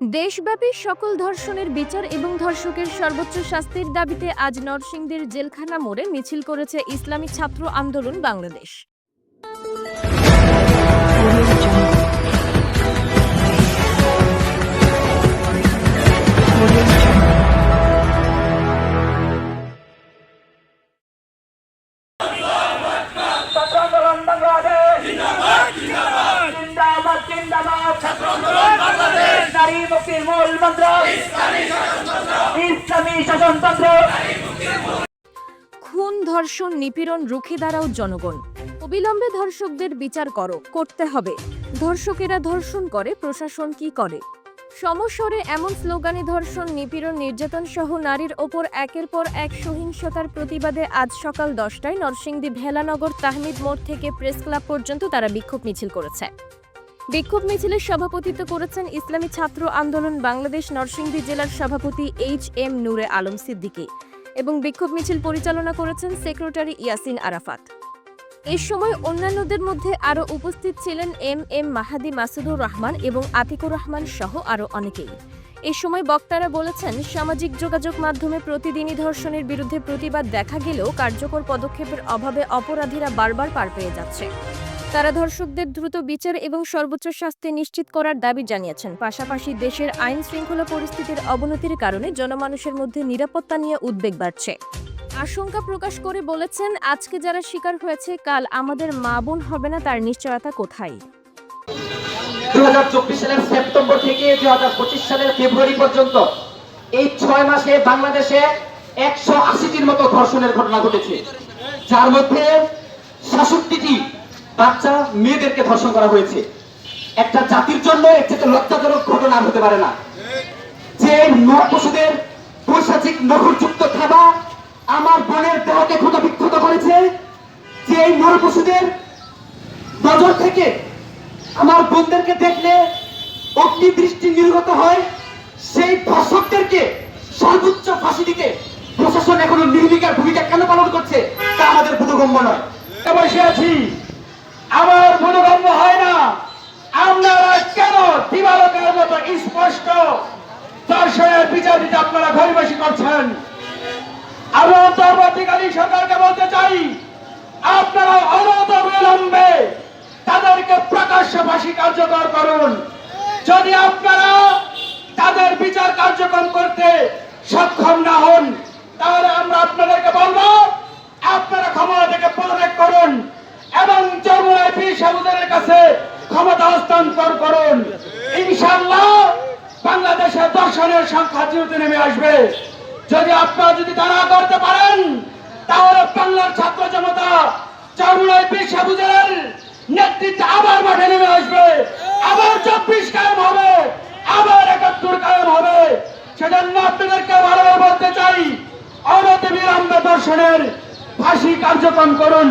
দেশব্যাপী সকল ধর্ষণের বিচার এবং ধর্ষকের সর্বোচ্চ শাস্তির দাবিতে আজ নরসিংদীর জেলখানা মোড়ে মিছিল করেছে ইসলামী ছাত্র আন্দোলন বাংলাদেশ। ছাত্র আন্দোলন বাংলাদেশ। জিন্দাবাদ জিন্দাবাদ। ছাত্র আন্দোলন। বাংলাদেশ নারী মুক্তির মূল মন্ত্র। ইসলামী শাসনতন্ত্র। খুন ধর্ষণ নিপীড়ন রুখে দাঁড়াও জনগণ। অবিলম্বে ধর্ষকদের বিচার করো করতে হবে। ধর্ষকেরা ধর্ষণ করে প্রশাসন কি করে? সমস্বরে এমন স্লোগানে ধর্ষণ নিপীড়ন নির্যাতন সহ নারীর ওপর একের পর এক সহিংসতার প্রতিবাদে আজ সকাল দশটায় নরসিংদী ভেলানগর তাহমিদ মোড় থেকে প্রেস ক্লাব পর্যন্ত তারা বিক্ষোভ মিছিল করেছে। বিক্ষোভ মিছিলের সভাপতিত্ব করেছেন ইসলামী ছাত্র আন্দোলন বাংলাদেশ নরসিংদী জেলার সভাপতি এইচ এম নূরে আলম সিদ্দিকী এবং বিক্ষোভ মিছিল পরিচালনা করেছেন সেক্রেটারি ইয়াসিন আরাফাত। এ সময় অন্যান্যদের মধ্যে আরও উপস্থিত ছিলেন এম এম মাহাদি মাসুদুর রহমান এবং আতিকুর রহমান সহ আরও অনেকেই। এ সময় বক্তারা বলেছেন, সামাজিক যোগাযোগ মাধ্যমে প্রতিদিনই ধর্ষণের বিরুদ্ধে প্রতিবাদ দেখা গেলেও কার্যকর পদক্ষেপের অভাবে অপরাধীরা বারবার পার পেয়ে যাচ্ছে। তারা ধর্ষকদের দ্রুত বিচার এবং সর্বোচ্চ শাস্তি নিশ্চিত করার দাবি জানিয়েছেন। পাশাপাশি দেশের আইন শৃঙ্খলা পরিস্থিতির অবনতির কারণে জনমানুষের মধ্যে নিরাপত্তা নিয়ে উদ্বেগ বাড়ছে। আশঙ্কা প্রকাশ করে বলেছেন, আজকে যারা শিকার হয়েছে, কাল আমাদের মা বোন হবে না, তার নিশ্চয়তা কোথায়? দুই সালের সেপ্টেম্বর থেকে দুই সালের ফেব্রুয়ারি পর্যন্ত এই ছয় মাসে বাংলাদেশে একশো আশিটির মতো ধর্ষণের ঘটনা ঘটেছে। যার মধ্যে সাতষট্টিটি বাচ্চা মেয়েদেরকে ধর্ষণ করা হয়েছে। একটা জাতির জন্য এর লজ্জাজনক ঘটনা হতে পারে না। যে নর পশুদের পৈশাচিক নখরযুক্ত খাবার আমার বোনের দেহকে ক্ষত বিক্ষত করেছে, যে এই নর পশুদের নজর থেকে আমার বোনদেরকে দেখলে অগ্নি দৃষ্টি নির্গত হয়, সেই ধর্ষকদেরকে সর্বোচ্চ ফাঁসি দিতে প্রশাসন এখনও নির্বিকার ভূমিকা কেন পালন করছে তা আমাদের বোধগম্য নয়। বসে আছি আমার মনোগম্য হয় না আপনারা কেন দিবালকের মতো স্পষ্ট দর্শনের বিচার দিতে আপনারা ঘরবাসী করছেন? আমি অন্তর্বর্তীকালী সরকারকে বলতে চাই, আপনারা অনত বিলম্বে তাদেরকে প্রকাশ্য ফাঁসি কার্যকর করুন। যদি আপনারা তাদের বিচার কার্যক্রম করতে সক্ষম না হন, তাহলে আমরা আপনাদেরকে বলব আপনারা ক্ষমতা থেকে পদত্যাগ করুন এবং যমুনায় পীর সাহুদের কাছে ক্ষমতা হস্তান্তর করুন ইনশাল্লাহ বাংলাদেশের জিরোতে নেমে আসবে। যদি আপনারা যদি তা না করতে পারেন, তাহলে বাংলার ছাত্র জনতা নেতৃত্বে আবার মাঠে নেমে আসবে। আবার চব্বিশ কায়েম হবে, আবার একাত্তর কায়েম হবে। সেজন্য আপনাদেরকে ভালোভাবে বলতে চাই অনতি বিলম্বে দর্শনের ফাঁসি কার্যক্রম করুন।